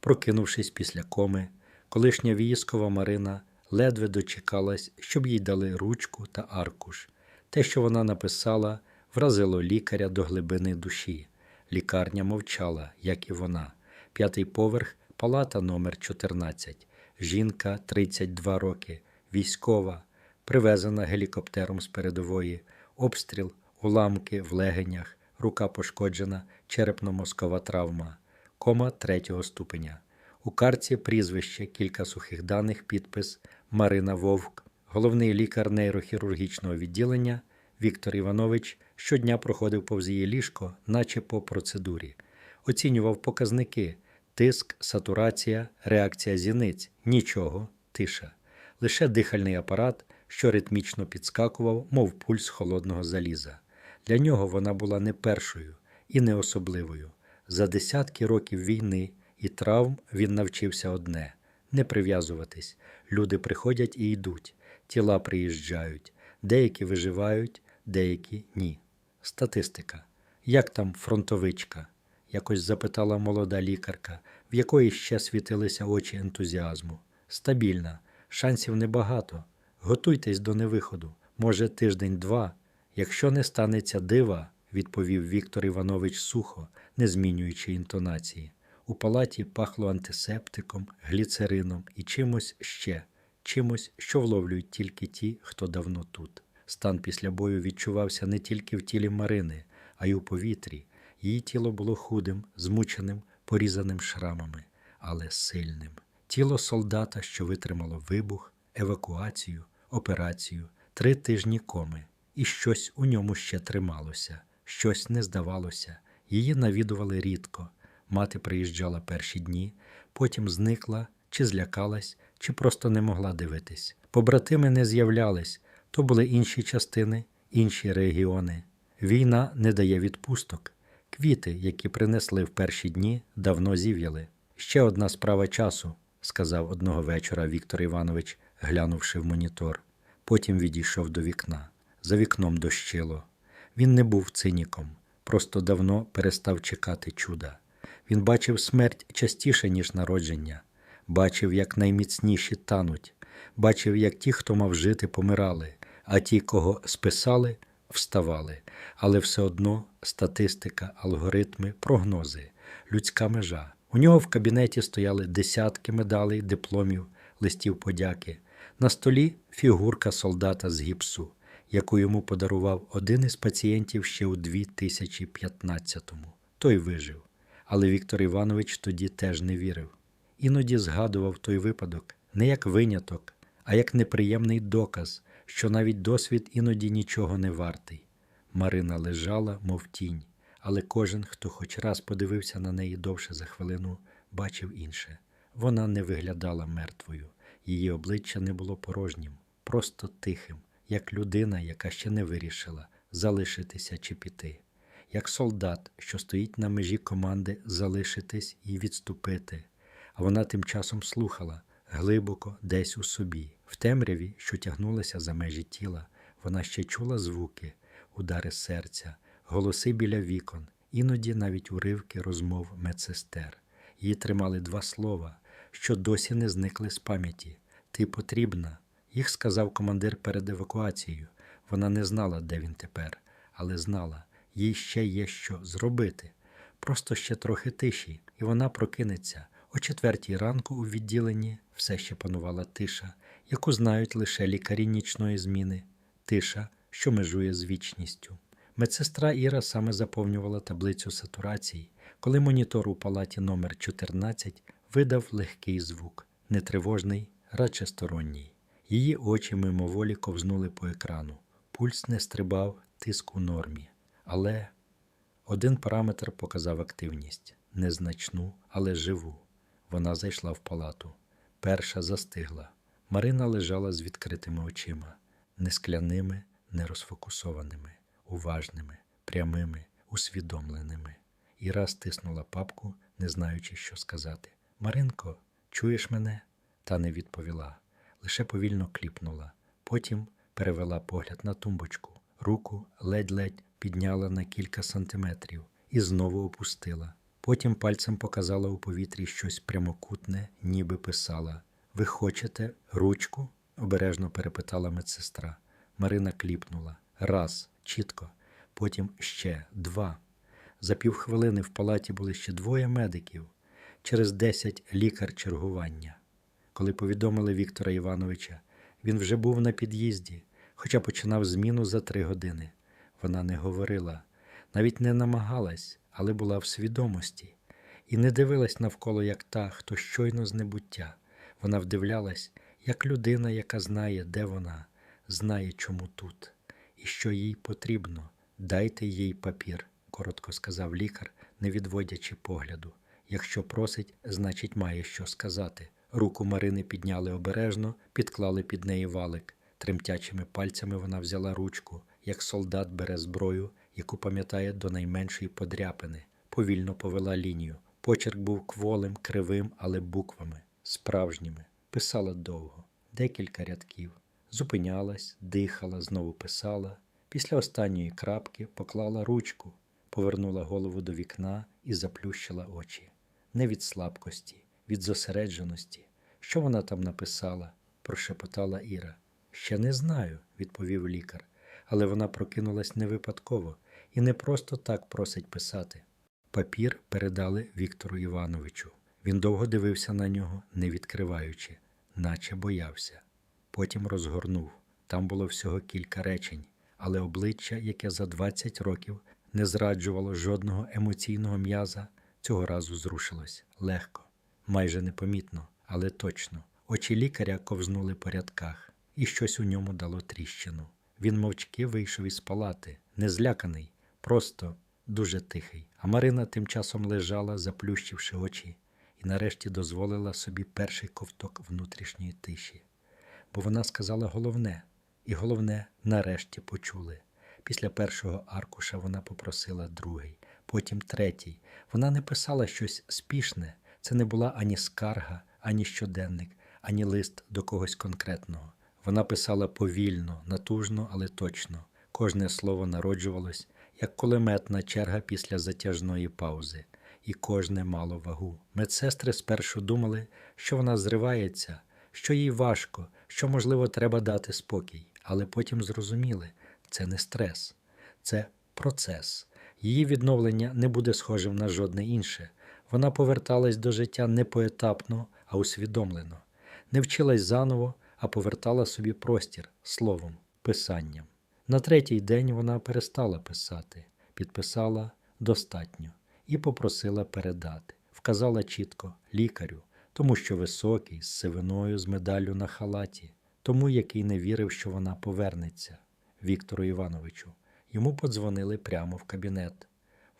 Прокинувшись після коми, колишня військова Марина ледве дочекалась, щоб їй дали ручку та аркуш. Те, що вона написала, вразило лікаря до глибини душі. Лікарня мовчала, як і вона. П'ятий поверх, палата номер 14. Жінка 32 роки, військова, привезена гелікоптером з передової, обстріл, уламки в легенях, рука пошкоджена, черепно-мозкова травма, кома третього ступеня. У карці прізвище, кілька сухих даних, підпис Марина Вовк, головний лікар нейрохірургічного відділення Віктор Іванович щодня проходив повз її ліжко, наче по процедурі. Оцінював показники тиск, сатурація, реакція зіниць. Нічого, тиша. Лише дихальний апарат, що ритмічно підскакував, мов пульс холодного заліза. Для нього вона була не першою і не особливою. За десятки років війни і травм він навчився одне не прив'язуватись. Люди приходять і йдуть, тіла приїжджають, деякі виживають, деякі ні. Статистика. Як там фронтовичка? якось запитала молода лікарка, в якої ще світилися очі ентузіазму. Стабільна, шансів небагато. Готуйтесь до невиходу. Може, тиждень-два. Якщо не станеться дива, відповів Віктор Іванович сухо, не змінюючи інтонації. У палаті пахло антисептиком, гліцерином і чимось ще, чимось, що вловлюють тільки ті, хто давно тут. Стан після бою відчувався не тільки в тілі Марини, а й у повітрі. Її тіло було худим, змученим, порізаним шрамами, але сильним. Тіло солдата, що витримало вибух, евакуацію, операцію, три тижні коми, і щось у ньому ще трималося, щось не здавалося. Її навідували рідко. Мати приїжджала перші дні, потім зникла, чи злякалась, чи просто не могла дивитись. Побратими не з'являлись, то були інші частини, інші регіони. Війна не дає відпусток. Квіти, які принесли в перші дні, давно зів'яли. Ще одна справа часу, сказав одного вечора Віктор Іванович, глянувши в монітор. Потім відійшов до вікна. За вікном дощило. Він не був циніком, просто давно перестав чекати чуда. Він бачив смерть частіше, ніж народження, бачив, як найміцніші тануть, бачив, як ті, хто мав жити, помирали, а ті, кого списали, вставали. Але все одно статистика, алгоритми, прогнози, людська межа. У нього в кабінеті стояли десятки медалей, дипломів, листів подяки. На столі фігурка солдата з гіпсу, яку йому подарував один із пацієнтів ще у 2015-му. Той вижив. Але Віктор Іванович тоді теж не вірив. Іноді згадував той випадок не як виняток, а як неприємний доказ, що навіть досвід іноді нічого не вартий. Марина лежала, мов тінь, але кожен, хто хоч раз подивився на неї довше за хвилину, бачив інше. Вона не виглядала мертвою, її обличчя не було порожнім, просто тихим, як людина, яка ще не вирішила залишитися чи піти як солдат, що стоїть на межі команди залишитись і відступити, а вона тим часом слухала глибоко десь у собі, в темряві, що тягнулася за межі тіла, вона ще чула звуки, удари серця, голоси біля вікон, іноді навіть уривки розмов медсестер. Її тримали два слова, що досі не зникли з пам'яті. Ти потрібна. Їх сказав командир перед евакуацією. Вона не знала, де він тепер, але знала, їй ще є що зробити. Просто ще трохи тиші, і вона прокинеться. О четвертій ранку у відділенні все ще панувала тиша, яку знають лише лікарі нічної зміни, тиша, що межує з вічністю. Медсестра Іра саме заповнювала таблицю сатурації, коли монітор у палаті номер 14 видав легкий звук, нетривожний, радше сторонній. Її очі мимоволі ковзнули по екрану. Пульс не стрибав, тиск у нормі. Але один параметр показав активність незначну, але живу. Вона зайшла в палату. Перша застигла. Марина лежала з відкритими очима, не скляними, не розфокусованими, уважними, прямими, усвідомленими. Іра стиснула папку, не знаючи, що сказати. Маринко, чуєш мене? Та не відповіла, лише повільно кліпнула. Потім перевела погляд на тумбочку, руку ледь-ледь підняла на кілька сантиметрів і знову опустила. Потім пальцем показала у повітрі щось прямокутне, ніби писала. Ви хочете ручку? обережно перепитала медсестра. Марина кліпнула. Раз, чітко. Потім ще два. За півхвилини в палаті були ще двоє медиків. Через десять лікар чергування. Коли повідомили Віктора Івановича, він вже був на під'їзді, хоча починав зміну за три години. Вона не говорила, навіть не намагалась, але була в свідомості, і не дивилась навколо, як та, хто щойно з небуття. Вона вдивлялась, як людина, яка знає, де вона, знає, чому тут, і що їй потрібно. Дайте їй папір, коротко сказав лікар, не відводячи погляду. Якщо просить, значить має що сказати. Руку Марини підняли обережно, підклали під неї валик. Тремтячими пальцями вона взяла ручку, як солдат бере зброю, яку пам'ятає до найменшої подряпини, повільно повела лінію. Почерк був кволим, кривим, але буквами, справжніми. Писала довго, декілька рядків. Зупинялась, дихала, знову писала. Після останньої крапки поклала ручку, повернула голову до вікна і заплющила очі. Не від слабкості, від зосередженості. Що вона там написала? прошепотала Іра. Ще не знаю, відповів лікар, але вона прокинулась не випадково і не просто так просить писати. Папір передали Віктору Івановичу. Він довго дивився на нього, не відкриваючи, наче боявся. Потім розгорнув. Там було всього кілька речень, але обличчя, яке за 20 років не зраджувало жодного емоційного м'яза, цього разу зрушилось легко, майже непомітно, але точно. Очі лікаря ковзнули по рядках, і щось у ньому дало тріщину. Він мовчки вийшов із палати, не зляканий, просто дуже тихий. А Марина тим часом лежала, заплющивши очі, і нарешті дозволила собі перший ковток внутрішньої тиші. Бо вона сказала головне, і головне нарешті почули. Після першого аркуша вона попросила другий, потім третій. Вона не писала щось спішне, це не була ані скарга, ані щоденник, ані лист до когось конкретного. Вона писала повільно, натужно, але точно. Кожне слово народжувалось, як кулеметна черга після затяжної паузи, і кожне мало вагу. Медсестри спершу думали, що вона зривається, що їй важко, що, можливо, треба дати спокій, але потім зрозуміли це не стрес, це процес. Її відновлення не буде схожим на жодне інше. Вона поверталась до життя не поетапно, а усвідомлено, не вчилась заново, а повертала собі простір словом, писанням. На третій день вона перестала писати, підписала достатньо і попросила передати. Вказала чітко лікарю, тому що високий, з сивиною, з медаллю на халаті, тому який не вірив, що вона повернеться, Віктору Івановичу. Йому подзвонили прямо в кабінет.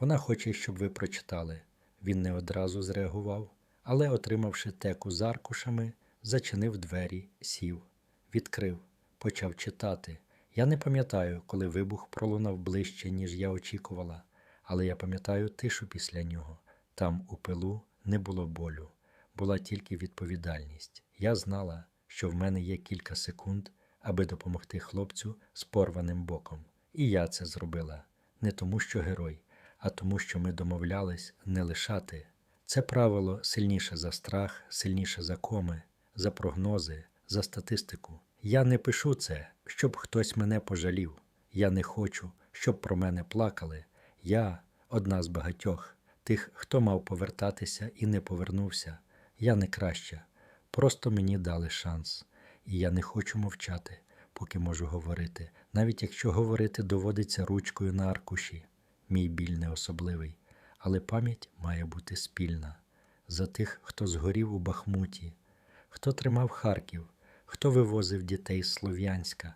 Вона хоче, щоб ви прочитали. Він не одразу зреагував, але, отримавши теку з аркушами, зачинив двері, сів, відкрив, почав читати. Я не пам'ятаю, коли вибух пролунав ближче, ніж я очікувала, але я пам'ятаю тишу після нього. Там, у пилу, не було болю, була тільки відповідальність. Я знала, що в мене є кілька секунд, аби допомогти хлопцю з порваним боком. І я це зробила не тому, що герой, а тому, що ми домовлялись не лишати. Це правило сильніше за страх, сильніше за коми, за прогнози, за статистику. Я не пишу це, щоб хтось мене пожалів. Я не хочу, щоб про мене плакали. Я одна з багатьох, тих, хто мав повертатися і не повернувся. Я не краща. Просто мені дали шанс. І я не хочу мовчати, поки можу говорити, навіть якщо говорити доводиться ручкою на аркуші. Мій біль не особливий, але пам'ять має бути спільна за тих, хто згорів у Бахмуті, хто тримав Харків, хто вивозив дітей з Слов'янська,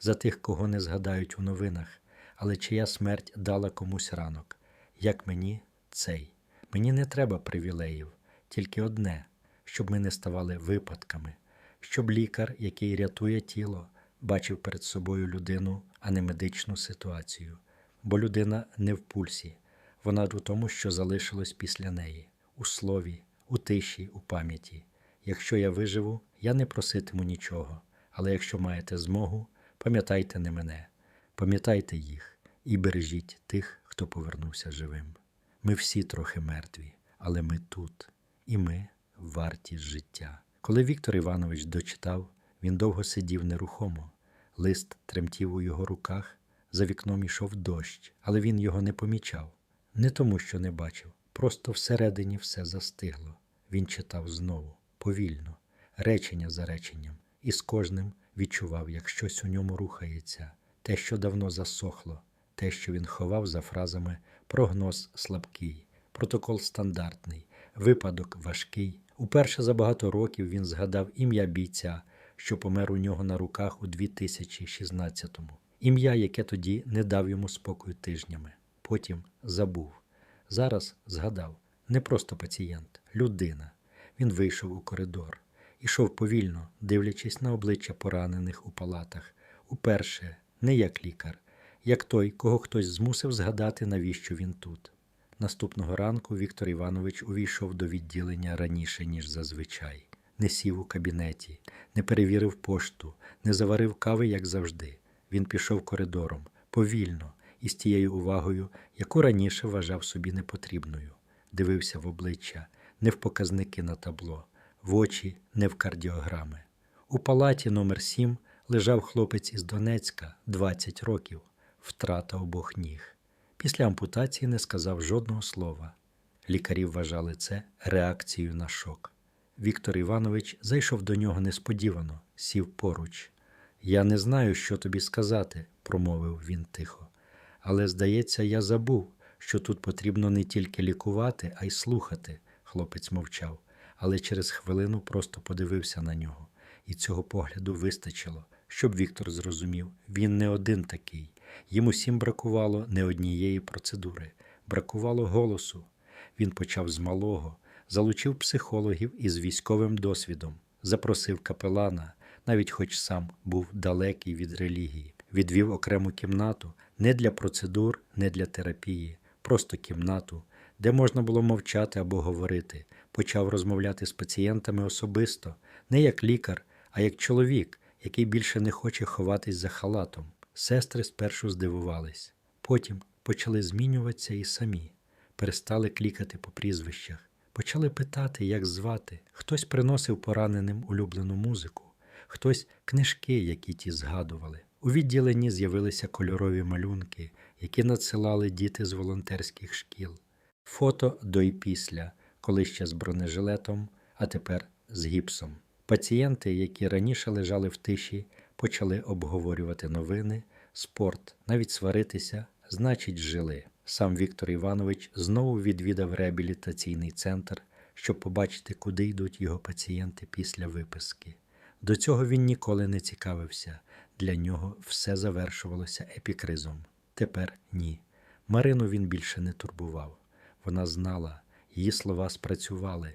за тих, кого не згадають у новинах, але чия смерть дала комусь ранок. Як мені цей. Мені не треба привілеїв, тільки одне, щоб ми не ставали випадками, щоб лікар, який рятує тіло, бачив перед собою людину, а не медичну ситуацію. Бо людина не в пульсі, вона у тому, що залишилось після неї, у слові, у тиші, у пам'яті. Якщо я виживу, я не проситиму нічого, але якщо маєте змогу, пам'ятайте не мене, пам'ятайте їх і бережіть тих, хто повернувся живим. Ми всі трохи мертві, але ми тут, і ми варті життя. Коли Віктор Іванович дочитав, він довго сидів нерухомо. Лист тремтів у його руках, за вікном ішов дощ, але він його не помічав. Не тому, що не бачив, просто всередині все застигло. Він читав знову, повільно, речення за реченням, і з кожним відчував, як щось у ньому рухається, те, що давно засохло, те, що він ховав за фразами прогноз слабкий, протокол стандартний, випадок важкий. Уперше за багато років він згадав ім'я бійця, що помер у нього на руках у 2016-му. Ім'я, яке тоді не дав йому спокою тижнями. Потім забув. Зараз згадав не просто пацієнт, людина. Він вийшов у коридор, ішов повільно, дивлячись на обличчя поранених у палатах. Уперше не як лікар, як той, кого хтось змусив згадати, навіщо він тут. Наступного ранку Віктор Іванович увійшов до відділення раніше, ніж зазвичай. Не сів у кабінеті, не перевірив пошту, не заварив кави, як завжди. Він пішов коридором, повільно, і з тією увагою, яку раніше вважав собі непотрібною. Дивився в обличчя, не в показники на табло, в очі, не в кардіограми. У палаті номер 7 лежав хлопець із Донецька, 20 років, втрата обох ніг. Після ампутації не сказав жодного слова. Лікарі вважали це реакцією на шок. Віктор Іванович зайшов до нього несподівано, сів поруч. Я не знаю, що тобі сказати, промовив він тихо. Але, здається, я забув, що тут потрібно не тільки лікувати, а й слухати. Хлопець мовчав, але через хвилину просто подивився на нього, і цього погляду вистачило, щоб Віктор зрозумів, він не один такий. Їм усім бракувало не однієї процедури, бракувало голосу. Він почав з малого, залучив психологів із військовим досвідом, запросив капелана, навіть хоч сам був далекий від релігії, відвів окрему кімнату не для процедур, не для терапії, просто кімнату, де можна було мовчати або говорити, почав розмовляти з пацієнтами особисто, не як лікар, а як чоловік, який більше не хоче ховатись за халатом. Сестри спершу здивувались, потім почали змінюватися і самі, перестали клікати по прізвищах, почали питати, як звати. Хтось приносив пораненим улюблену музику, хтось книжки, які ті згадували. У відділенні з'явилися кольорові малюнки, які надсилали діти з волонтерських шкіл, фото до і після, коли ще з бронежилетом, а тепер з гіпсом. Пацієнти, які раніше лежали в тиші, почали обговорювати новини, спорт, навіть сваритися, значить, жили. Сам Віктор Іванович знову відвідав реабілітаційний центр, щоб побачити, куди йдуть його пацієнти після виписки. До цього він ніколи не цікавився. Для нього все завершувалося епікризом. Тепер ні. Марину він більше не турбував. Вона знала, її слова спрацювали.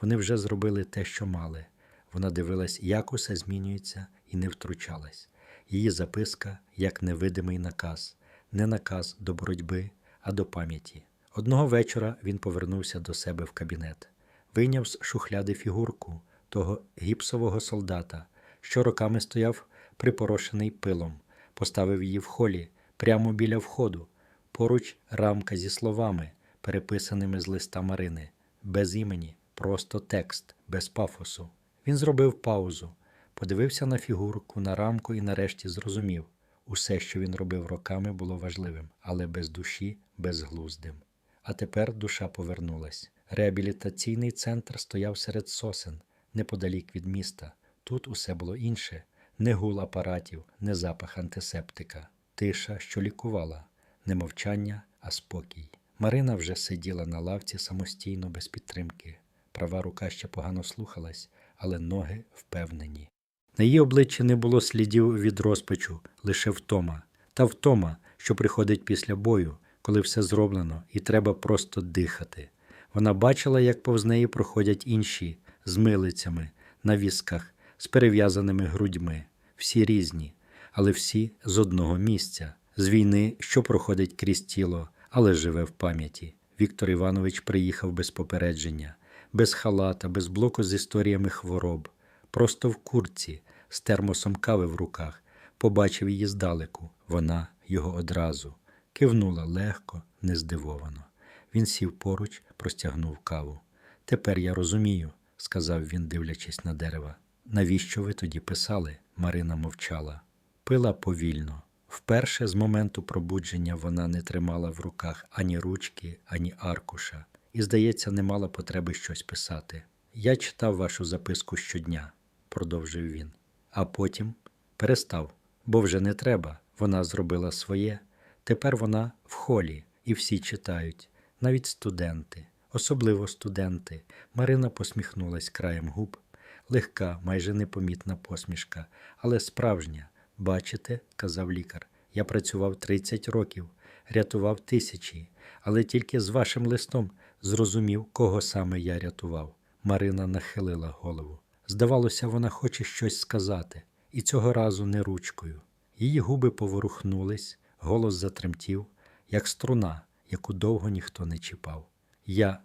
Вони вже зробили те, що мали. Вона дивилась, як усе змінюється, і не втручалась. Її записка як невидимий наказ, не наказ до боротьби, а до пам'яті. Одного вечора він повернувся до себе в кабінет, вийняв з шухляди фігурку того гіпсового солдата, що роками стояв припорошений пилом, поставив її в холі прямо біля входу, поруч рамка зі словами, переписаними з листа Марини, без імені, просто текст, без пафосу. Він зробив паузу, подивився на фігурку, на рамку і нарешті зрозумів усе, що він робив роками, було важливим, але без душі, безглуздим. А тепер душа повернулась. Реабілітаційний центр стояв серед сосен, неподалік від міста. Тут усе було інше не гул апаратів, не запах антисептика, тиша, що лікувала, не мовчання, а спокій. Марина вже сиділа на лавці самостійно без підтримки. Права рука ще погано слухалась, але ноги впевнені. На її обличчі не було слідів від розпачу, лише втома. Та втома, що приходить після бою, коли все зроблено, і треба просто дихати. Вона бачила, як повз неї проходять інші з милицями, на візках, з перев'язаними грудьми, всі різні, але всі з одного місця, з війни, що проходить крізь тіло, але живе в пам'яті. Віктор Іванович приїхав без попередження, без халата, без блоку з історіями хвороб, просто в курці, з термосом кави в руках, побачив її здалеку. Вона його одразу кивнула легко, нездивовано. Він сів поруч, простягнув каву. Тепер я розумію, сказав він, дивлячись на дерева. Навіщо ви тоді писали? Марина мовчала. Пила повільно. Вперше з моменту пробудження вона не тримала в руках ані ручки, ані аркуша, і, здається, не мала потреби щось писати. Я читав вашу записку щодня, продовжив він, а потім перестав, бо вже не треба. Вона зробила своє. Тепер вона в холі, і всі читають, навіть студенти, особливо студенти. Марина посміхнулась краєм губ. Легка, майже непомітна посмішка, але справжня. Бачите, казав лікар, я працював 30 років, рятував тисячі, але тільки з вашим листом зрозумів, кого саме я рятував. Марина нахилила голову. Здавалося, вона хоче щось сказати, і цього разу не ручкою. Її губи поворухнулись, голос затремтів, як струна, яку довго ніхто не чіпав. Я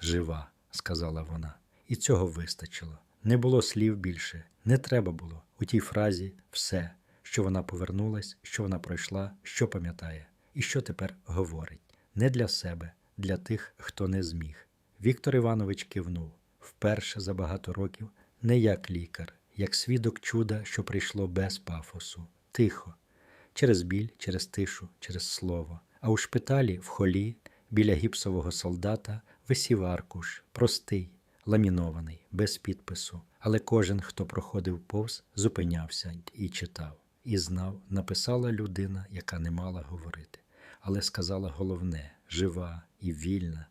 жива, сказала вона, і цього вистачило. Не було слів більше, не треба було. У тій фразі все, що вона повернулась, що вона пройшла, що пам'ятає, і що тепер говорить. Не для себе, для тих, хто не зміг. Віктор Іванович кивнув вперше за багато років, не як лікар, як свідок чуда, що прийшло без пафосу, тихо, через біль, через тишу, через слово. А у шпиталі, в холі, біля гіпсового солдата, висів аркуш, простий, ламінований, без підпису. Але кожен, хто проходив повз, зупинявся і читав. І знав, написала людина, яка не мала говорити, але сказала головне жива і вільна,